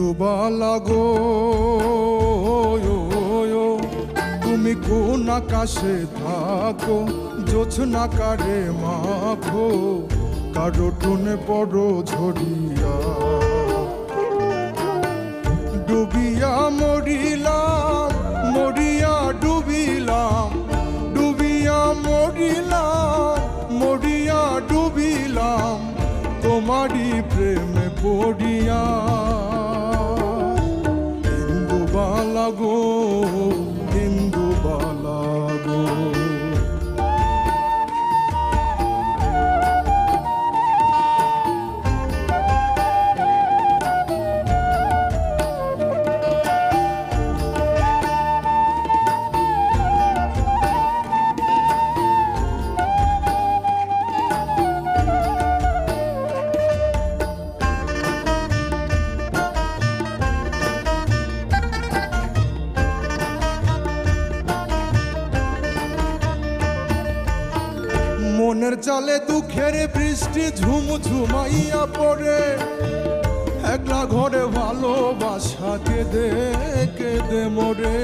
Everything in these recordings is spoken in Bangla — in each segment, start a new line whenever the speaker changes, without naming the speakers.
ইন্দুবালা গো। তুমি কোন আকাশে থাকো, জোছনা কারে মাখো, কারও টুনে পড়ো ঝরিয়া। ডুবিয়া মরিলাম, মরিয়া ডুবিলাম, ডুবিয়া মরিলাম, মরিয়া ডুবিলাম, তোমারই প্রেমে পড়িয়া। মনের চালে দুঃখের বৃষ্টি ঝুম ঝুমাইয়া পড়ে। একলা ঘরে ভালোবাসা কেঁদে কেঁদে মরে।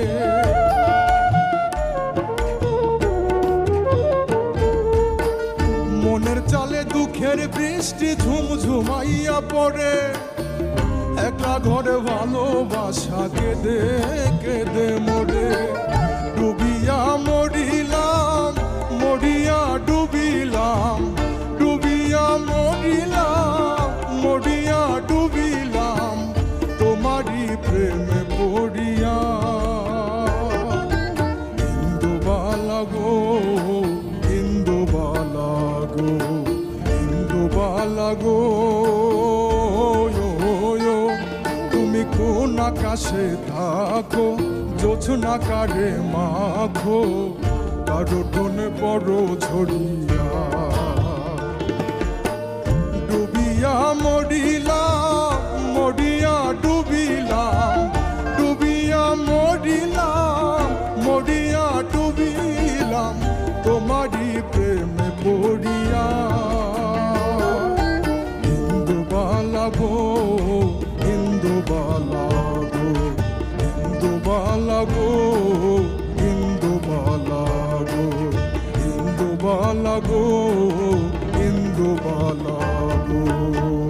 মনের চালে দুঃখের বৃষ্টি ঝুম ঝুমাইয়া পড়ে। একলা ঘরে ভালোবাসা কেঁদে কেঁদে মরে। পাশে থাকো, জোছনা কারে মাখো, কারও টনে বড় ঝরিয়া। ডুবিয়া মরিলা, মরিয়া ডুবিলাম ডুবিয়া মরিলা, মরিয়া ডুবিলাম তোমারি প্রেমে পড়িয়া। Hindu বালাবো do balão.